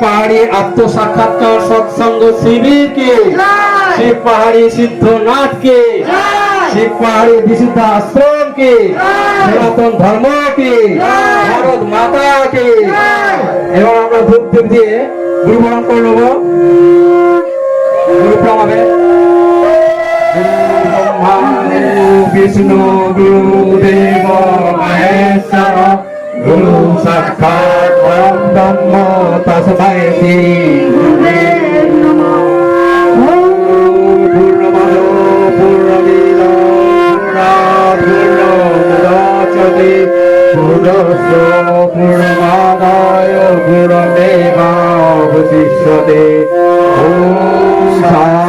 পাহাড়ি আত্মসাক্ষাৎকার সৎসঙ্গ শিবির কে শিব পাহাড়ি সিদ্ধনাথ কে শিব পাহাড়ি বিশুদ্ধ আশ্রম কে সনাতন ধর্ম কে ভারত মাতা কে এবার আমরা ধূপ ধূপ দিয়ে গুরু বরণ করে নেব। গুরু প্রণামে বিষ্ণু গুরুদেব মহেশ্বর গুরু সাক্ষাৎ ওম ব্রহ্ম তসময় শ্রী পূর্ণমাদায় গুরমেবাবশিষ্যতে ওম সা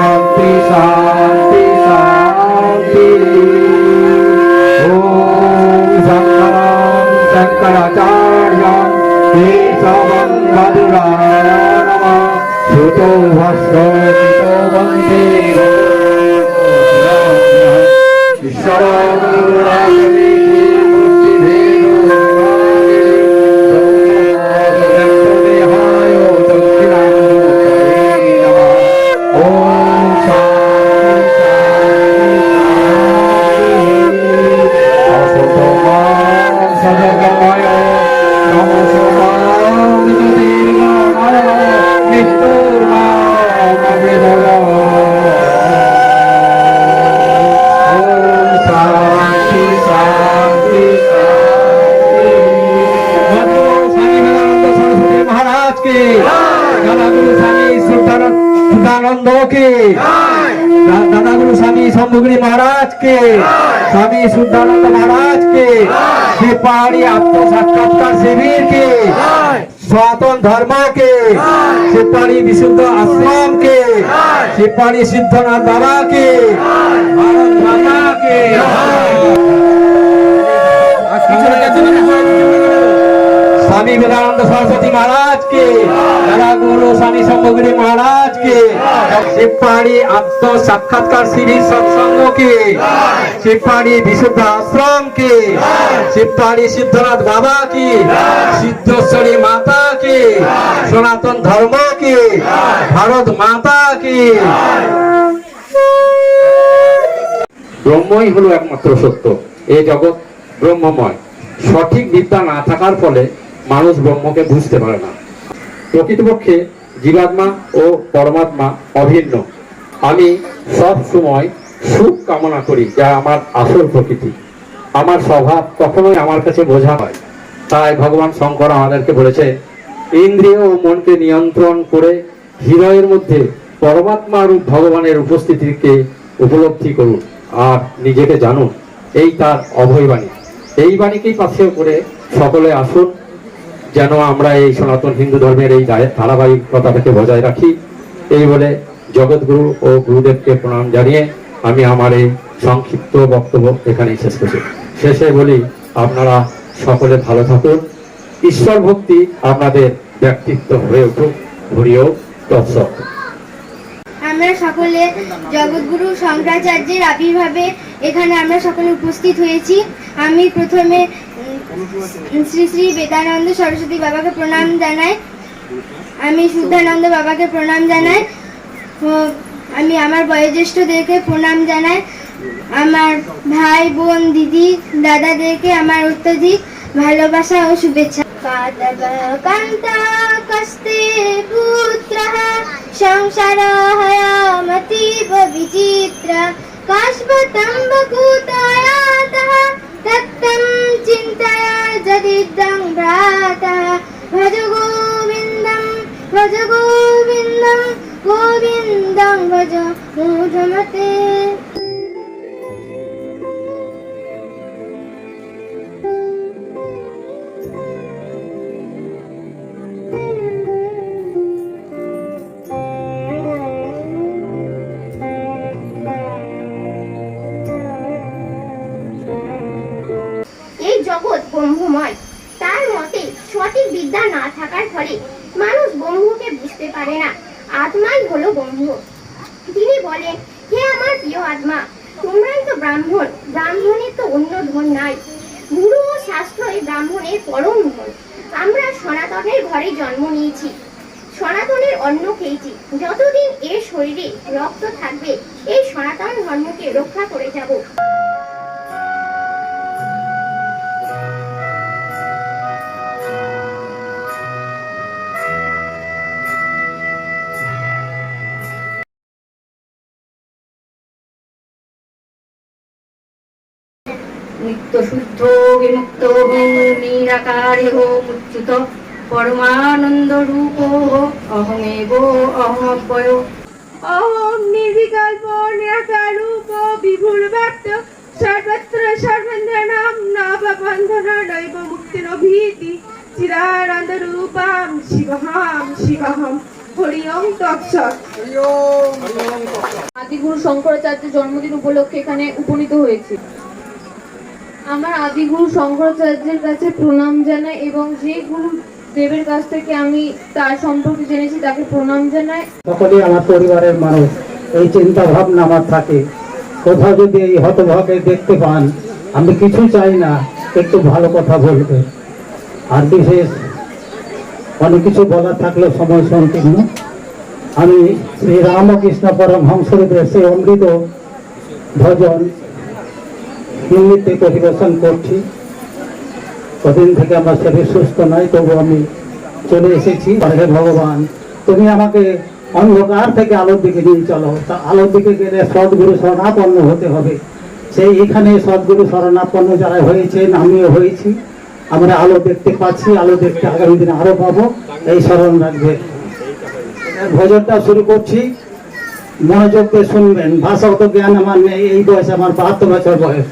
কে? দাদা গুরু স্বামী সুদানন্দ কে? দাদা গুরু স্বামী শম্ভুগিরি মহারাজ কে? স্বামী শুদ্ধানন্দ মহারাজ কে? শ্রী পাহাড়ি আত্মসাক্ষাৎকার শিবির কে? সনাতন ধর্ম কে? শিবপাড়ি বিশুদ্ধ আশ্রম কে? শিবপাড়ি সিদ্ধনাথ বাবা কে? ভারত মাতা কে? স্বামী বেদানন্দ সরস্বতী মহারাজ কে গুরু স্বামী শম্ভগিরি মহারাজ কে শিবপাড়ি আত্ম সাক্ষাৎকার শ্রী সৎসঙ্গ কে শিবপাড়ি বিশুদ্ধ আশ্রম কে শিবপাড়ি সিদ্ধনাথ বাবা কি সিদ্ধেশ্বরী মাতা কি সনাতন ধর্ম কি ভারত মাতা কি ব্রহ্মই হলো একমাত্র সত্য, এই জগৎ ব্রহ্মময়। সঠিক বিদ্যা না থাকার ফলে মানুষ ব্রহ্মকে বুঝতে পারে না। প্রকৃতপক্ষে জীবাত্মা ও পরমাত্মা অভিন্ন। আমি সব সময় সুখ কামনা করি, যা আমার আসল প্রকৃতি। আমার স্বভাব কখনোই আমার কাছে বোঝা হয়। তাই ভগবান শঙ্কর আমাদেরকে বলেছে, ইন্দ্রিয় ও মনকে নিয়ন্ত্রণ করে হৃদয়ের মধ্যে পরমাত্মা রূপ ভগবানের উপস্থিতিকে উপলব্ধি করুন আর নিজেকে জানুন। এই তার অভয় বাণী। এই বাণীকেই পাথেয় করে সকলে আসুন। যেন আমরা এই সনাতন হিন্দু ধর্মের এই দায়- ধারাবাহিকতাটাকে বজায় রাখি। এই বলে জগৎগুরু ও গুরুদেবকে প্রণাম জানিয়ে আমি আমার এই সংক্ষিপ্ত বক্তব্য এখানেই শেষ করছি। শেষে বলি, আপনারা সকলে ভালো থাকুন। ঈশ্বর ভক্তি আপনাদের ব্যক্তিত্ব হয়ে উঠুক। হরিও তৎসৎ। আমরা সকলে জগৎগুরু শঙ্করাচার্যের আবির্ভাবে এখানে আমরা সকলে উপস্থিত হয়েছি। আমি প্রথমে শ্রী শ্রী বেদানন্দ সরস্বতী বাবাকে প্রণাম জানাই। আমি শুদ্ধানন্দ বাবাকে প্রণাম জানাই। আমি আমার বয়োজ্যেষ্ঠদেরকে প্রণাম জানাই। আমার ভাই, বোন, দিদি, দাদাদেরকে আমার অত্যধিক ভালোবাসা ও শুভেচ্ছা। কাদব কান্তা কস্তে পুত্রः সংসারহয়ামতীব বিচিত্র কাশ্মতম্বকূতায়াতः এই জগৎ ব্রহ্মময়। তার মতে সঠিক বিদ্যা না থাকার ফলে মানুষ ব্রহ্মকে বুঝতে পারে না। আত্মাই হলো ব্রহ্ম। বলেন হে আমার প্রিয় আত্মা, তোমরাই তো ব্রাহ্মণ, ব্রাহ্মণের তো অন্য ধন নাই। গুরু ও শাস্ত্রই ব্রাহ্মণের পরম ধন। আমরা সনাতনের ঘরে জন্ম নিয়েছি। সনাতনের অন্ন খেয়েছি। যতদিন এ শরীরে রক্ত থাকবে, এই সনাতন ধর্মকে রক্ষা করে যাব। নিত্য শুদ্ধ বিমুক্ত নিরাকারে মুচ্যুত পরমানন্দ রূপ অহমেব অহমব্যয় অহম নির্বিকল্প নিরাকার রূপ বিভুর ব্যক্ত সর্বত্র সর্বন্ধনাম নববন্ধন নৈব মুক্তির ভীতি চিরানন্দ রূপাম শিবহাম শিবহম হরি ওম তৎসৎ আদিগুরু শঙ্করাচার্যের জন্মদিন উপলক্ষে এখানে উপনীত হয়েছি। আমার আদিগুরু শঙ্করাচার্যের কাছে প্রণাম জানাই এবং যে গুরু দেবের কাছ থেকে আমি তার সম্পর্কে জেনেছি, তাকে প্রণাম জানাই। সকলেই আমার পরিবারের মানুষ, এই চিন্তা ভাবনা আমার থাকে। কোথাও যদি এই হতভাগে দেখতে পান, আমি কিছু চাই না, একটু ভালো কথা বলবে। আর বিশেষ, অনেক কিছু বলার থাকলেও সময় সংকীর্ণ। আমি শ্রী রামকৃষ্ণ পরমহংসদেবের সেই অমৃত ভজন হিন্দিতে পরিবেশন করছি। কদিন থেকে আমার শরীর সুস্থ নয় তবু আমি চলে এসেছি। হে ভগবান, তুমি আমাকে অন্ধকার থেকে আলোর দিকে নিয়ে চলো। তা আলোর দিকে গেলে সদ্গুরু শরণাপন্ন হতে হবে। সেই এখানে সদ্গুরু শরণাপন্ন যারা হয়েছেন আমিও হয়েছি। আমরা আলো দেখতে পাচ্ছি, আলো দেখতে আগামী দিনে আরও পাবো। এই স্মরণ রাখবে। ভজনটা শুরু করছি। মনোযোগ দিয়ে শুনবেন। ভাষাগত জ্ঞান আমার নেই, এই বয়স আমার বাহাত্তর বছর বয়স।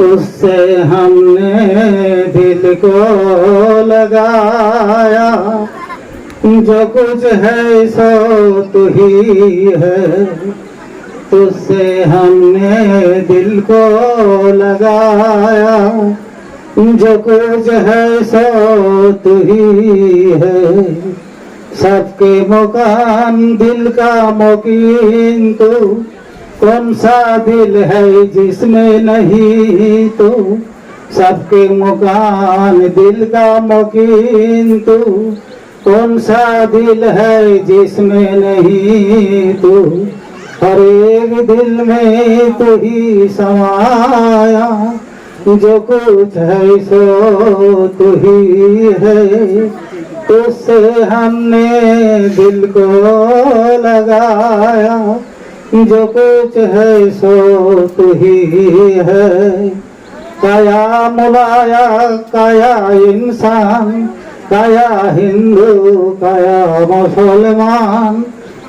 तुझसे हमने दिल को लगाया। जो कुछ है सो तू ही है। तुझसे हमने दिल को लगाया। जो कुछ है सो तू ही है। सबके मकान दिल का मुकीन तू। कौन सा दिल है जिसमें नहीं तू? सबके मुकान दिल का मुकीन तू। कौन सा दिल है जिसमें नहीं तू? हर एक दिल में तू ही समाया। जो कुछ है सो तू ही है। तुझसे हमने दिल को लगाया। जो कुछ है सो ही है काया मुलाया काया इंसान काया हिंदू काया मुसलमान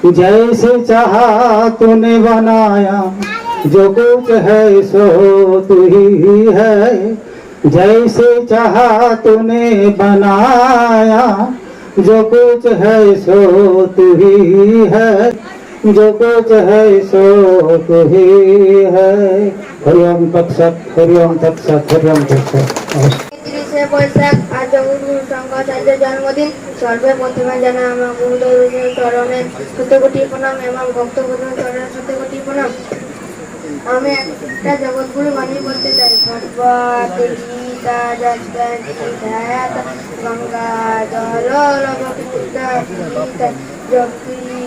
जैसे चाहा तूने बनाया जो कुछ है सो ही है जैसे चाहा तूने बनाया जो कुछ है सो ही है। जो कुछ है सो तू ही है हरिओम तत्सत हरिओम तत्सत हरिओम तत्सत তিরিশে বৈশাখ আজ জগৎগুরু শঙ্করাচার্যের জন্মদিন সর্বে প্রথমে জানা আমার গুরুদেবের চরণে শত কোটি প্রণাম এবং ভক্তবন্ধু চরণে শত কোটি প্রণাম আমি একটা জগৎগুরু বাণী বলতে চাই সর্বাতে গীতা যাস্তায়াত গঙ্গা জল লবকুতা গীতা জগি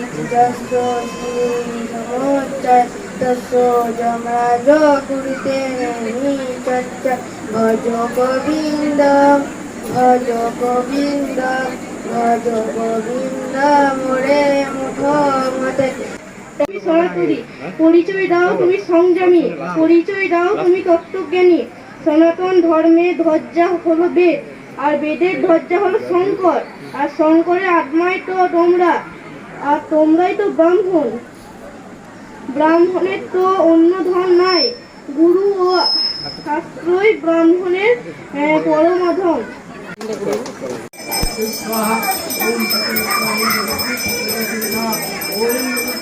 তুমি সনাতনী পরিচয় দাও তুমি সংযমী পরিচয় দাও তুমি তত্ত্বজ্ঞানী সনাতন ধর্মে ধ্বজা হলো বেদ, আর বেদের ধ্বজা হলো শঙ্কর, আর শঙ্করের আত্মায় তো তোমরা। আর তোমরাই তো ব্রাহ্মণ ব্রাহ্মণের তো অন্য ধন নাই গুরু ও শাস্ত্রই ব্রাহ্মণের পরমাধম ওম